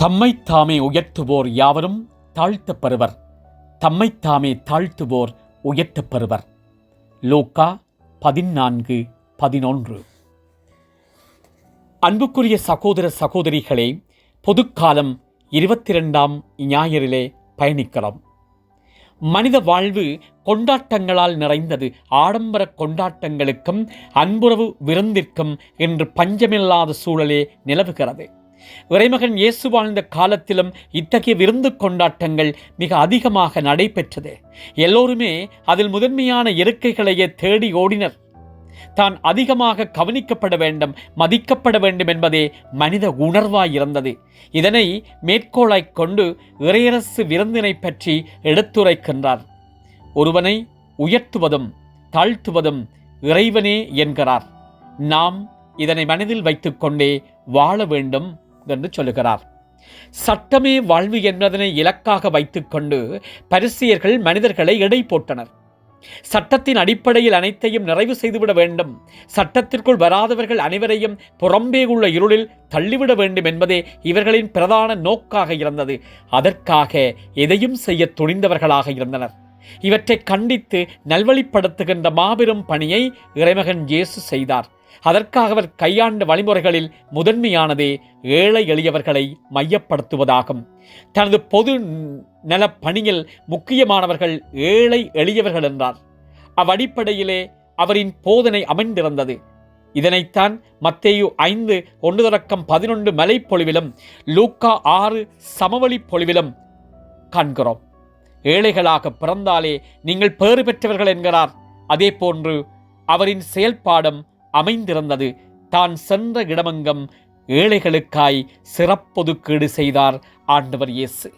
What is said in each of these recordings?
தம்மைத் தாமே உயர்த்துவோர் யாவரும் தாழ்த்தப்பெறுவர் தம்மைத்தாமே தாமே தாழ்த்துவோர் உயர்த்தப்பெறுவர் லோக்கா பதினான்கு பதினொன்று. அன்புக்குரிய சகோதர சகோதரிகளே பொதுக்காலம் இருபத்தி ரெண்டாம் ஞாயிறிலே பயணிக்கிறோம். மனித வாழ்வு கொண்டாட்டங்களால் நிறைந்தது. ஆடம்பர கொண்டாட்டங்களுக்கும் அன்புறவு விருந்திற்கும் என்று பஞ்சமில்லாத சூழலே நிலவுகிறது. இறைமகன் இயேசு வாழ்ந்த காலத்திலும் இத்தகைய விருந்து கொண்டாட்டங்கள் மிக அதிகமாக நடைபெற்றது. எல்லோருமே அதில் முதன்மையான இருக்கைகளையே தேடி ஓடினர். தான் அதிகமாக கவனிக்கப்பட வேண்டும் மதிக்கப்பட வேண்டும் என்பதே மனித உணர்வாய் இருந்தது. இதனை மேற்கோளாய்க் கொண்டு இறையரசு விருந்தினை பற்றி எடுத்துரைக்கின்றார். ஒருவனை உயர்த்துவதும் தாழ்த்துவதும் இறைவனே என்கிறார். நாம் இதனை மனதில் வைத்துக்கொண்டே வாழ வேண்டும். என்று சொல்லுகிறார். சட்டமே வாழ்வு என்பதனை இலக்காக வைத்துக்கொண்டு பரிசியர்கள் மனிதர்களை எடை போட்டனர். சட்டத்தின் அடிப்படையில் அனைத்தையும் நிறைவு செய்துவிட வேண்டும். சட்டத்திற்குள் வராதவர்கள் அனைவரையும் புறம்பே உள்ள இருளில் தள்ளிவிட வேண்டும் என்பதே இவர்களின் பிரதான நோக்காக இருந்தது. அதற்காக எதையும் செய்ய துணிந்தவர்களாக இருந்தனர். இவற்றை கண்டித்து நல்வழிப்படுத்துகின்ற மாபெரும் பணியை இறைமகன் இயேசு செய்தார். அதற்காக அவர் கையாண்ட வழிமுறைகளில் முதன்மையானதே ஏழை எளியவர்களை மையப்படுத்துவதாகும். தனது பொது நல பணியில் முக்கியமானவர்கள் ஏழை எளியவர்கள் என்றார். அவ்வடிப்படையிலே அவரின் போதனை அமைந்திருந்தது. இதனைத்தான் மத்தேயு ஐந்து ஒன்று தொடக்கம் பதினொன்று மலைப்பொழிவிலும் லூக்கா ஆறு சமவெளி பொழிவிலும் காண்கிறோம். ஏழைகளாக பிறந்தாலே நீங்கள் பேறு பெற்றவர்கள் என்கிறார். அதே போன்று அவரின் செயல்பாடும் அமைந்திருந்தது. தான் சென்ற இடமெங்கும் ஏழைகளுக்காய் சிறப்பொதுக்கீடு செய்தார் ஆண்டவர் இயேசு.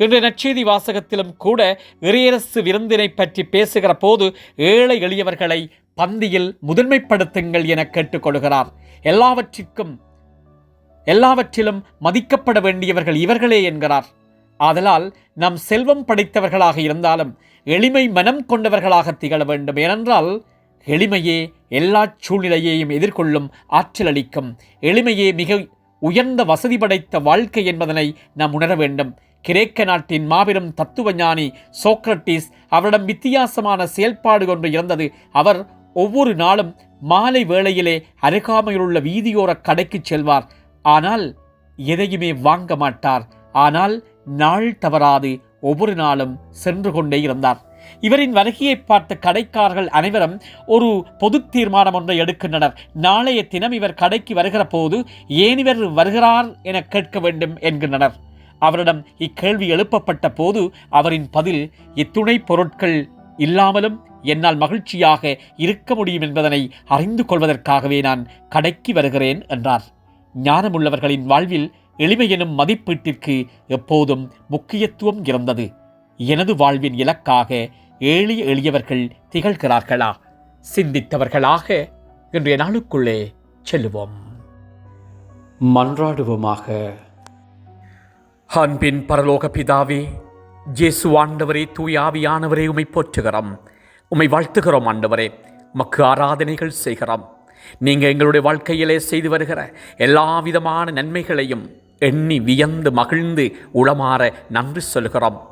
இன்று நற்செய்தி வாசகத்திலும் கூட இறையரசு விருந்தினை பற்றி பேசுகிற போது ஏழை எளியவர்களை பந்தியில் முதன்மைப்படுத்துங்கள் என கேட்டுக்கொள்கிறார். எல்லாவற்றிற்கும் எல்லாவற்றிலும் மதிக்கப்பட வேண்டியவர்கள் இவர்களே என்கிறார். ஆதலால் நாம் செல்வம் படைத்தவர்களாக இருந்தாலும் எளிமை மனம் கொண்டவர்களாக திகழ வேண்டும். ஏனென்றால் எளிமையே எல்லா சூழ்நிலையையும் எதிர்கொள்ளும் ஆற்றல் அளிக்கும். எளிமையே மிக உயர்ந்த வசதி படைத்த வாழ்க்கை என்பதனை நாம் உணர வேண்டும். கிரேக்க நாட்டின் மாபெரும் தத்துவ ஞானி சோக்ரட்டிஸ் அவரிடம் வித்தியாசமான செயல்பாடு ஒன்று இருந்தது. அவர் ஒவ்வொரு நாளும் மாலை வேளையிலே அருகாமையிலுள்ள வீதியோர கடைக்கு செல்வார். ஆனால் எதையுமே வாங்க மாட்டார். ஆனால் நாள் தவறாது. ஒவ்வொரு நாளும் சென்று கொண்டே இருந்தார். இவரின் வருகையை பார்த்த கடைக்காரர்கள் அனைவரும் ஒரு பொது தீர்மானம் ஒன்றை எடுக்கின்றனர். நாளைய தினம் இவர் கடைக்கு வருகிற போது ஏன் இவர் வருகிறார் என கேட்க வேண்டும் என்கின்றனர். அவரிடம் இக்கேள்வி எழுப்பப்பட்ட போது அவரின் பதில் இத்துணை பொருட்கள் இல்லாமலும் என்னால் மகிழ்ச்சியாக இருக்க முடியும் என்பதனை அறிந்து கொள்வதற்காகவே நான் கடைக்கு வருகிறேன் என்றார். ஞானமுள்ளவர்களின் வாழ்வில் எளிமை எனும் மதிப்பீட்டிற்கு எப்போதும் முக்கியத்துவம் இருந்தது. எனது வாழ்வின் இலக்காக ஏழை எளியவர்கள் திகழ்கிறார்களா? சிந்தித்தவர்களாக இன்றைய நாளுக்குள்ளே செல்லுவோம். மன்றாடுவோமாக. அன்பின் பரலோக பிதாவே ஜேசு ஆண்டவரே தூய் ஆவியானவரே உமை போற்றுகிறோம். உமை வாழ்த்துகிறோம் ஆண்டவரே. மக்கு ஆராதனைகள் செய்கிறோம். நீங்கள் எங்களுடைய வாழ்க்கையிலே செய்து வருகிற எல்லா விதமான நன்மைகளையும் எண்ணி வியந்து மகிழ்ந்து உளமாற நன்றி சொல்கிறோம்